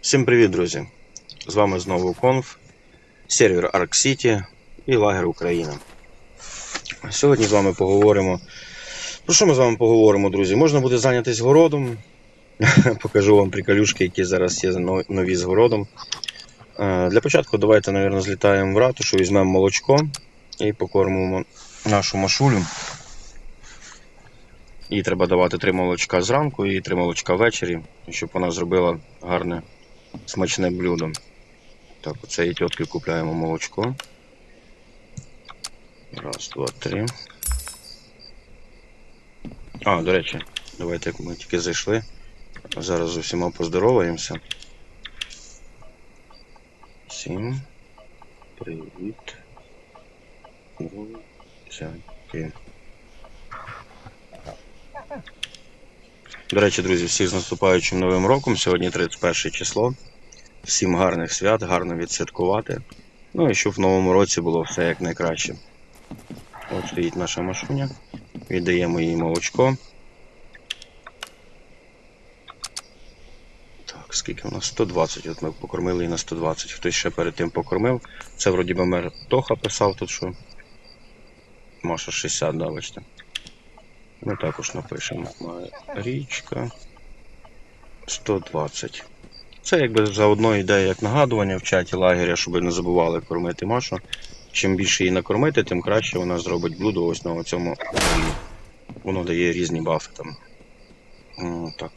Всім привіт, друзі! З вами знову Конф, сервер Ark City і лагер Україна. Сьогодні з вами поговоримо. Про що ми з вами поговоримо, друзі? Можна буде зайнятися городом. Покажу вам приколюшки, які зараз є но- нові з городом. Е, Для початку давайте, мабуть, злітаємо в ратушу, візьмемо молочко і покормимо нашу машулю. Їй треба давати три молочка зранку і три молочка ввечері, щоб вона зробила гарне смачне блюдо. Так, у цієї тітки купляємо молочко. Раз, два, три. А, до речі, давайте як ми тільки зайшли. Зараз з усіма поздороваємося. Всім привіт. Друзяки. До речі, друзі, всіх з наступаючим новим роком. Сьогодні 31 число. Всім гарних свят, гарно відсвяткувати. Ну і щоб в новому році було все як найкраще. От стоїть наша машуня. Віддаємо їй молочко. Так, скільки у нас? 120. От ми покормили її на 120. Хтось ще перед тим покормив. Це вроді би мер Тоха писав тут, що. Маша 60, да, бачите. Ми також напишемо. Річка 120. Це якби заодно йде як нагадування в чаті лагеря, щоб не забували кормити Машу. Чим більше її накормити, тим краще вона зробить блюдо ось на цьому. Воно дає різні бафи там. Так.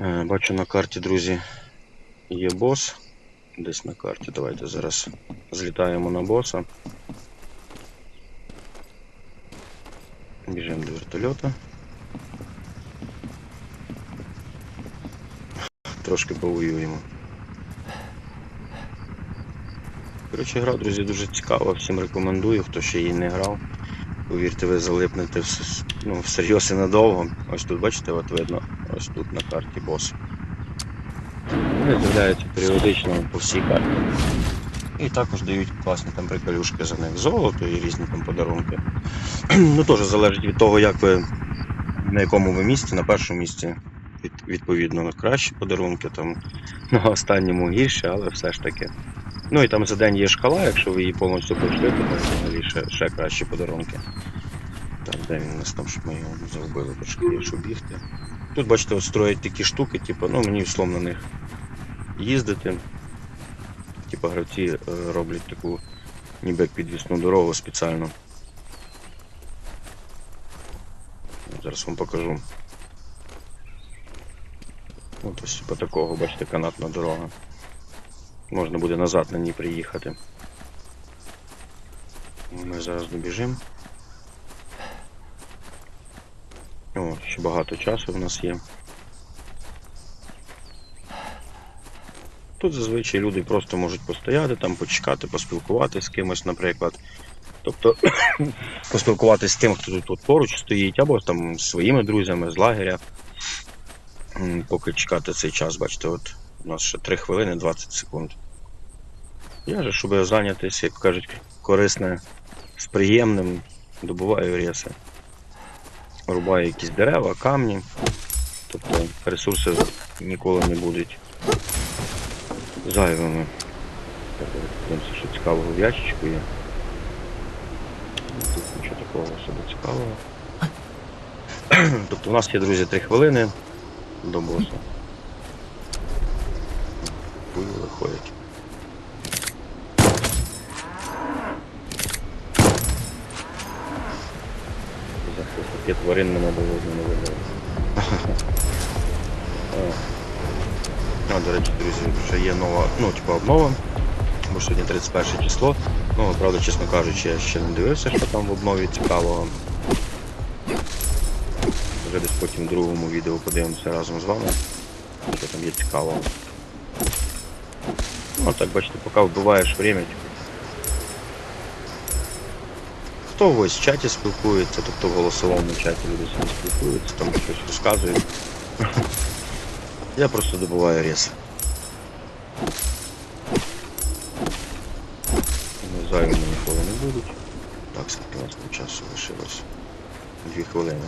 Е, Бачу на карті, друзі, є бос. Десь на карті. Давайте зараз злітаємо на боса. Біжимо до вертольота. Трошки повоюємо. Коротше, гра, друзі, дуже цікава, всім рекомендую, хто ще її не грав. Повірте, ви залипнете ну, всерйоз і надовго. Ось тут, бачите, от видно, ось тут на карті бос. Вони з'являються періодично по всій карті. І також дають класні там приколюшки за них. Золото і різні там подарунки. ну теж залежить від того, як ви на якому ви місці, на першому місці від, відповідно кращі подарунки, там на останньому гірше, але все ж таки. Ну і там за день є шкала, якщо ви її повністю пройшли, то взагалі ще, ще кращі подарунки. Так, де він у нас там, щоб ми його загубили, трошки щоб бігти. Тут, бачите, от строять такі штуки, типу, ну мені вслом на них їздити. Типа гравці е, роблять таку ніби підвісну дорогу спеціально. Зараз вам покажу. От ось по такого, бачите, канатна дорога. Можна буде назад на ній приїхати. Ми зараз добіжимо. О, ще багато часу в нас є. Тут зазвичай люди просто можуть постояти, там почекати, поспілкуватися з кимось, наприклад. Тобто поспілкуватися з тим, хто тут, поруч стоїть, або там з своїми друзями з лагеря. Поки чекати цей час, бачите, от у нас ще 3 хвилини 20 секунд. Я же, щоб зайнятися, як кажуть, корисне з приємним, добуваю реси. Рубаю якісь дерева, камні. Тобто ресурси ніколи не будуть зайвими. Так, що цікавого в ящичку є. Тут нічого такого особо цікавого. Тобто у нас є, друзі, 3 хвилини до боса. Хуй виходять. Захист таке тварин мене було не видно. А, до речі, друзі, вже є нова, ну, типу, обнова. Бо сьогодні 31 число. Ну, правда, чесно кажучи, я ще не дивився, що там в обнові цікавого. Вже десь потім в другому відео подивимося разом з вами, що там є цікавого. Ну, так, бачите, поки вбиваєш время. типу. Хто ось в чаті спілкується, тобто в голосовому чаті люди спілкуються, там щось розказують. Я просто добываю рез. Ну, займу ніколи не будуть. Так, скільки у нас там часу лишилось? Дві хвилини.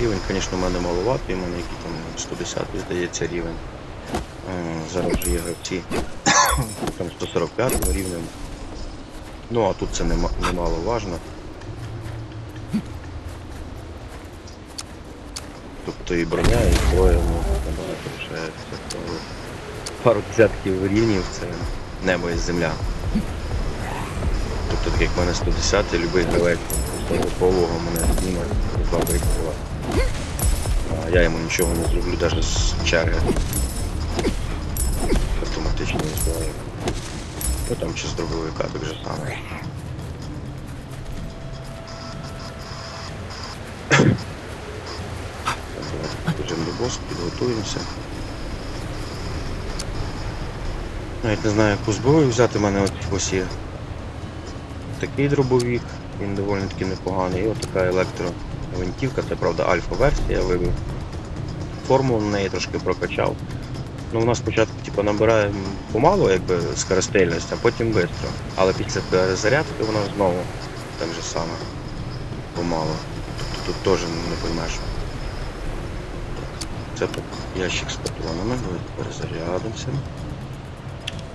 Рівень, звісно, в мене маловатий, у мене який там 110 здається рівень. Зараз вже є гравці там 145 рівнем. Ну а тут це нема- немало важно. Тобто і броня, і зброя, ну, набагато лишається. Пару- Пару десятків рівнів це небо і земля. Тобто, так як в мене 110, любий гравець того полого мене зніме два вистріла. А я йому нічого не зроблю навіть з черги. Ну там чи з дробовика так же саме. Так, до босу, підготуємося. Навіть не знаю, яку зброю взяти, У мене от ось є такий дробовик, він доволі таки непоганий. І от така електровинтівка, це правда альфа-версія, я вивів формулу на неї трошки прокачав. Ну, вона спочатку типу, набирає помалу, якби скоростельність, а потім швидко. Але після перезарядки вона знову так же саме помалу. Тут теж не поймеш. Це ящик з патронами, давайте перезарядимося.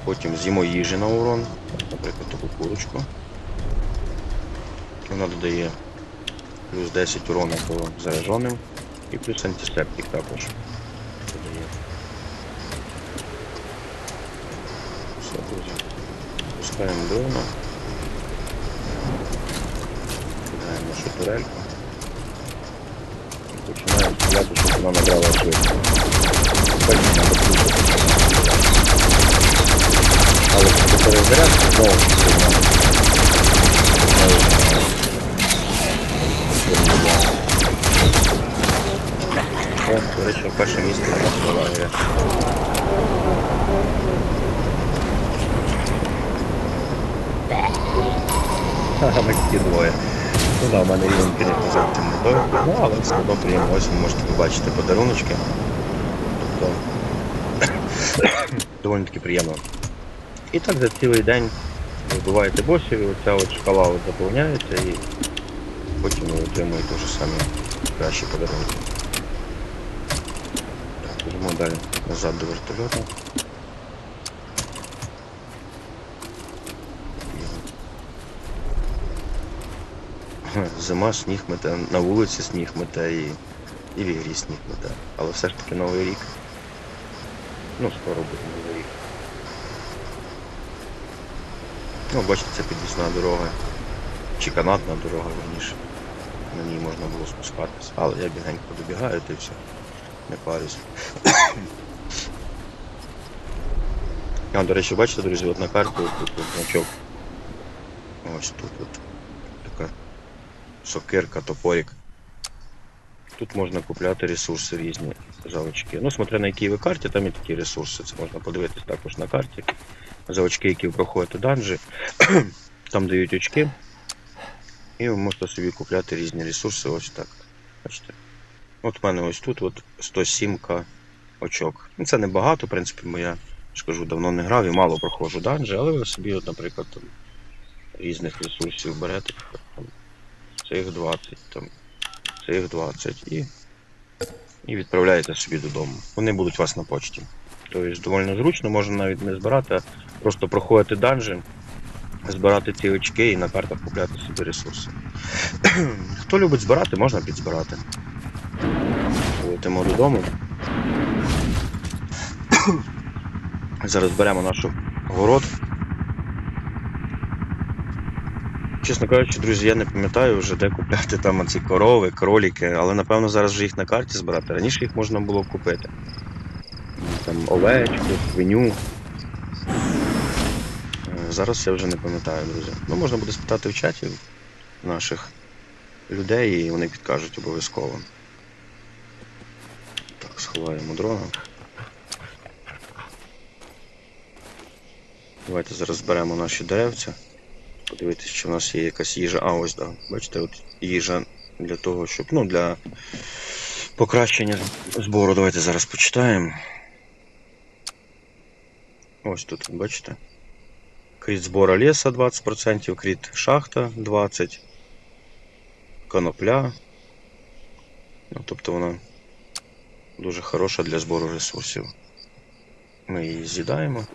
Потім з'їмо їжі на урон, наприклад, таку курочку. Вона додає плюс 10 урону по зараженим і плюс антисептик також додає. Все, друзі. Пускаємо дрона. Кидаємо нашу турельку. І починаємо стріляти, щоб вона набрала швидко. Тепер треба включити. Але після перезарядки знову стріляємо. О, до речі, перше місце у нас була гра. Ха-ха, тільки двоє. Ну да, в мене рівень, звісно, не той. Ну, але одно приємно. Ось ви можете побачити подаруночки. Тобто доволі таки приємно. І так за цілий день вбиваєте босів, і оця от шкала заповняється і потім ви отримуєте вже самі кращі подарунки. Так, Йдемо далі назад до вертольоту. Зима, сніг мете, на вулиці сніг мете і, і в ігрі сніг мете. Але все ж таки новий рік. Ну, скоро буде новий рік. Ну, бачите, це підвісна дорога. Чи канатна дорога, верніше. На ній можна було спускатися. Але я бігенько добігаю, то і все. Не парюсь. А, до речі, бачите, друзі, от на карті тут значок. Ось тут от сокирка, топорик. Тут можна купляти ресурси різні заочки. Ну, смотря на якій ви карті, там і такі ресурси. Це можна подивитись також на карті. За очки, які ви проходите данжі. Там дають очки. І ви можете собі купляти різні ресурси. Ось так. Бачите. От в мене ось тут от 107к очок. Ну, це небагато, в принципі, бо я ж давно не грав і мало проходжу данжі, але ви собі, от, наприклад, там, різних ресурсів берете. Там, цих 20, там, цих 20 і, і відправляєте собі додому. Вони будуть у вас на почті. Тобто доволі зручно, можна навіть не збирати, а просто проходити данжі, збирати ці очки і на картах купляти собі ресурси. Хто любить збирати, можна підзбирати. Летимо додому. Зараз беремо нашу город. Чесно кажучи, друзі, я не пам'ятаю вже де купляти там ці корови, кроліки, але напевно зараз вже їх на карті збирати. Раніше їх можна було купити. Там овечку, свиню. Е, Зараз я вже не пам'ятаю, друзі. Ну, можна буде спитати в чаті наших людей, і вони підкажуть обов'язково. Так, сховаємо дрона. Давайте зараз зберемо наші деревця. Подивитись, чи в нас є якась їжа. А, ось, так. Бачите, от їжа для того, щоб. Ну, для покращення збору. Давайте зараз почитаємо. Ось тут, бачите. Кріт збора леса 20%, кріт шахта 20%, конопля. Ну, тобто вона дуже хороша для збору ресурсів. Ми її з'їдаємо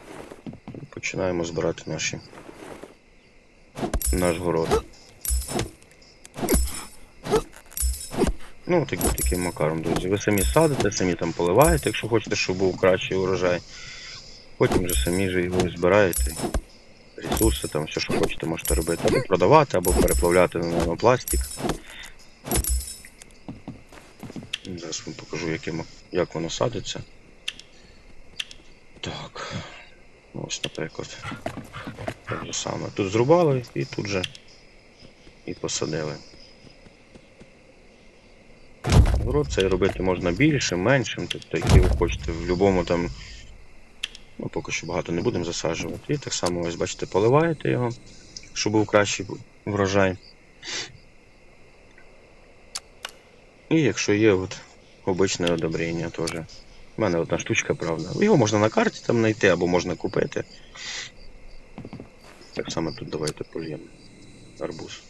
і починаємо збирати наші наш город. Ну, так, таким макаром, друзі. Ви самі садите, самі там поливаєте, якщо хочете, щоб був кращий урожай. Потім вже самі ж його збираєте. Ресурси, там все, що хочете, можете робити. Або продавати, або переплавляти на нанопластик. Зараз вам покажу, яким, як воно садиться. Так. Ось, наприклад. Же саме. Тут зрубали і тут же і посадили. Город цей робити можна більшим, меншим, тобто який ви хочете в будь-якому там. Ну, поки що багато не будемо засаджувати. І так само, ось бачите, поливаєте його, щоб був кращий врожай. І якщо є от обичне одобрення теж. У мене одна штучка, правда. Його можна на карті там знайти або можна купити. Так само тут давайте польємо арбуз.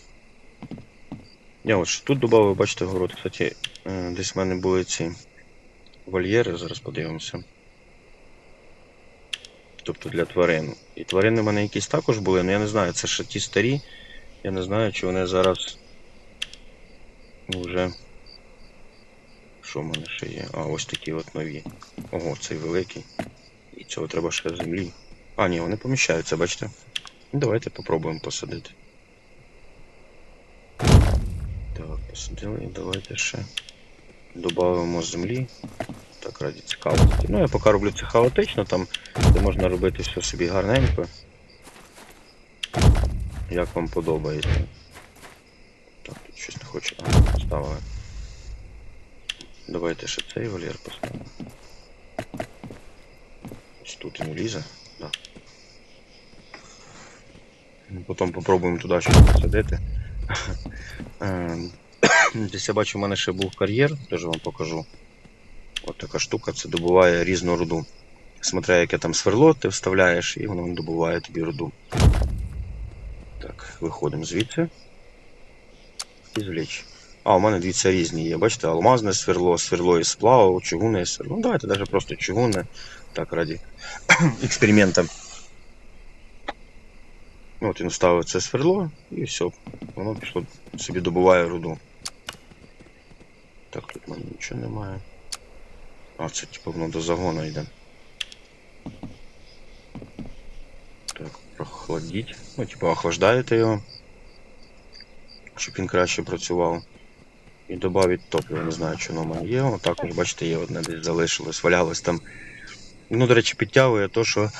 Я от тут додав, бачите, город. Кстати, е, десь в мене були ці вольєри, зараз подивимося. Тобто для тварин. І тварини в мене якісь також були, але я не знаю, це ще ті старі. Я не знаю, чи вони зараз вже. Що в мене ще є? А, ось такі от нові. Ого, цей великий. І цього треба ще землі. А, ні, вони поміщаються, бачите? Ну, Давайте попробуємо посадити. Так, посадили і давайте ще додамо землі. Так, раді цікавості. Ну, я поки роблю це хаотично, там де можна робити все собі гарненько. Як вам подобається. Так, тут щось не хочу. А, поставили. Давайте ще цей вольєр поставимо. Ось тут він влізе, да. Ну, Потім попробуємо туди щось посадити. Ем, Десь я бачу, в мене ще був кар'єр, теж вам покажу. От така штука, це добуває різну руду. Смотря яке там сверло ти вставляєш, і воно добуває тобі руду. Так, виходимо звідси. І звліч. А, у мене дивіться різні є. Бачите, алмазне сверло, сверло із сплаву, чугунне сверло. Ну давайте навіть просто чугунне. Так, раді експеримента. От він вставив це сверло і все. Воно пішло собі добуває руду. Так, тут мене нічого немає. А, це типу воно до загону йде. Так, прохладіть. Ну, типу, охлаждаєте його. Щоб він краще працював. І додавить топливо, не знаю, чи воно мене є. О, також, бачите, є одне десь залишилось, валялось там. Ну, до речі, підтягує то, що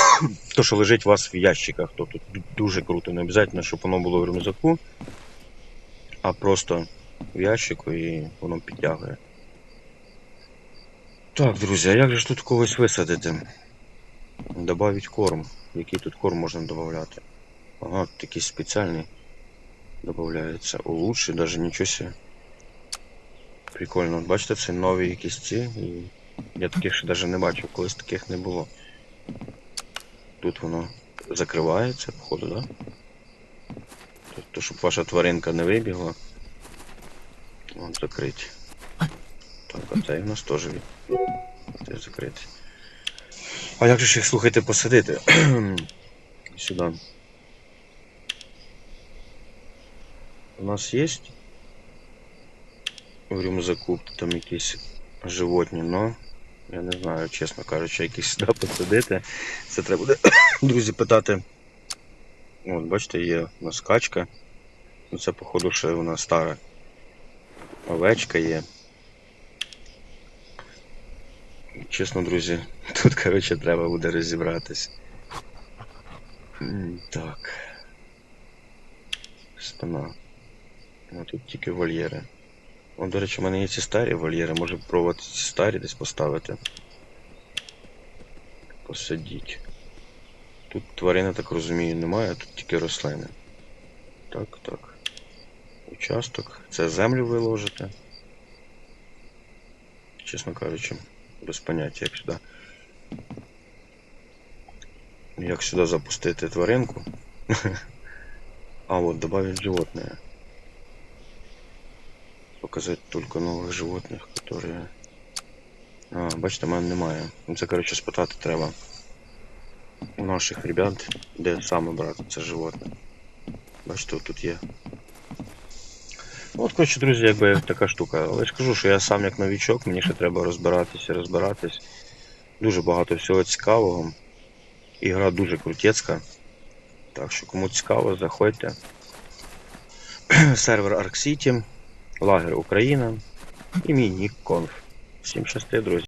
то, що лежить у вас в ящиках. То тут дуже круто. Не обов'язково, щоб воно було в рюкзаку, а просто в ящику і воно підтягує. Так, друзі, а як же ж тут когось висадити? Добавить корм. Який тут корм можна додати? Ага, такий спеціальний додається. Улучшить, даже нічого. Прикольно. Бачите, це нові якісь ці. І я таких ще навіть не бачив, колись таких не було. Тут воно закривається, походу, да? Тобто, щоб ваша тваринка не вибігла. Вон закрить. Так, а цей у нас теж від... теж закритий. А як же ж їх слухайте посадити? Сюди. У нас є в рюкзаку там якісь животні, но я не знаю, чесно кажучи, якісь сюди посадити. Це треба буде, друзі, питати. От, бачите, є у нас качка. Ну, Це, походу, ще вона стара. Овечка є. Чесно, друзі, тут, коротше, треба буде розібратись. Так. Спина. Ну, тут тільки вольєри. О, до речі, в мене є ці старі вольєри, може пробувати ці старі десь поставити. Посадіть. Тут тварини, так розумію, немає, тут тільки рослини. Так, так. Участок. Це землю ви ложите. Чесно кажучи, без поняття, як сюди. Як сюди запустити тваринку. А от добавить животне. Показати тільки нових животних, які. А, бачите, мене немає. Ну, Це, коротше, спитати треба у наших ребят, де саме брати це животне. Бачите, тут є. От, коротше, друзі, якби така штука. Але я ж кажу, що я сам як новічок, мені ще треба розбиратися, розбиратись. Дуже багато всього цікавого. Ігра дуже крутецька. Так що кому цікаво, заходьте. Сервер Ark City, лагер Україна і мій нік Конф. Всім щасти, друзі.